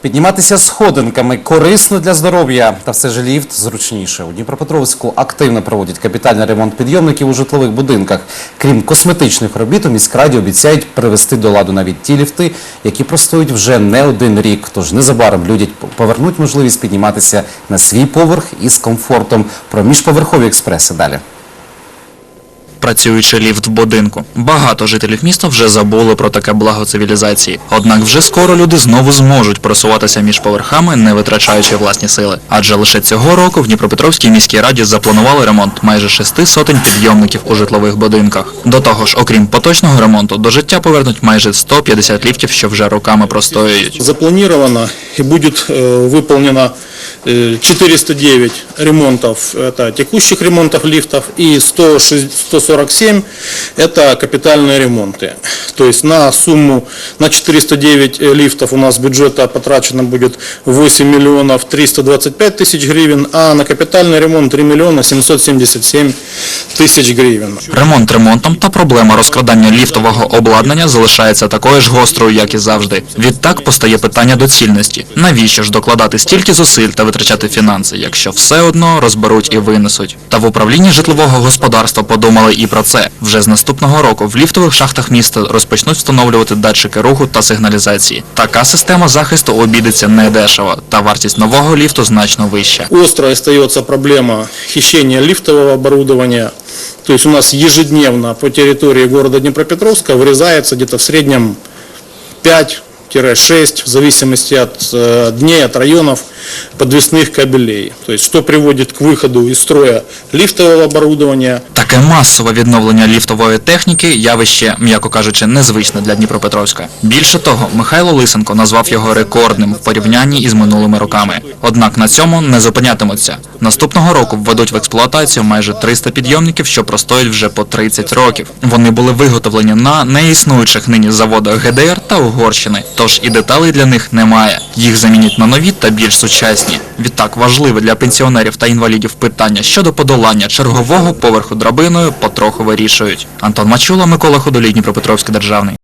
Підніматися сходинками корисно для здоров'я, та все ж ліфт зручніше. У Дніпропетровську активно проводять капітальний ремонт підйомників у житлових будинках. Крім косметичних робіт, у міськраді обіцяють привести до ладу навіть ті ліфти, які простоють вже не один рік. Тож незабаром людям повернуть можливість підніматися на свій поверх із комфортом. Про міжповерхові експреси далі. Працюючи ліфт в будинку. Багато жителів міста вже забули про таке благо цивілізації. Однак вже скоро люди знову зможуть просуватися між поверхами, не витрачаючи власні сили. Адже лише цього року в Дніпропетровській міській раді запланували ремонт майже шести сотень підйомників у житлових будинках. До того ж, окрім поточного ремонту, до життя повернуть майже 150 ліфтів, що вже роками простоюють. Запланировано и будет э, выполнено э, 409 ремонтов, это текущих ремонтов лифтов, и 106 147 это капитальные ремонты. То есть на сумму, на 409 лифтов у нас бюджета потрачено будет 8 миллионов 325 тысяч гривен, а на капитальный ремонт 3 миллиона 777 тысяч гривен. Ремонт ремонтом та проблема розкрадання ліфтового обладнання залишається такою ж гострою, як і завжди. Відтак постає питання доцільності. Навіщо ж докладати стільки зусиль та витрачати фінанси, якщо все одно розберуть і винесуть? Та в управлінні житлового господарства подумали і про це. Вже з наступного року в ліфтових шахтах міста розпочнуть встановлювати датчики руху та сигналізації. Така система захисту обійдеться недешево, та вартість нового ліфту значно вища. Острой остается проблема хищения лифтового оборудования. То есть у нас ежедневно по территории города Днепропетровска вырезается где-то в среднем 5-6, в зависимости от э, дней, от районов, подвесных кабелей. То есть что приводит к выходу из строя лифтового оборудования, Таке масове відновлення ліфтової техніки явище, м'яко кажучи, незвичне для Дніпропетровська. Більше того, Михайло Лисенко назвав його рекордним в порівнянні із минулими роками. Однак на цьому не зупинятимуться. Наступного року введуть в експлуатацію майже 300 підйомників, що простоять вже по 30 років. Вони були виготовлені на неіснуючих нині заводах ГДР та Угорщини, тож і деталей для них немає. Їх замінять на нові та більш сучасні. Відтак важливе для пенсіонерів та інвалідів питання щодо подолання чергового поверху драбиною потроху вирішують. Антон Мачула, Микола Ходолій, Дніпропетровський державний.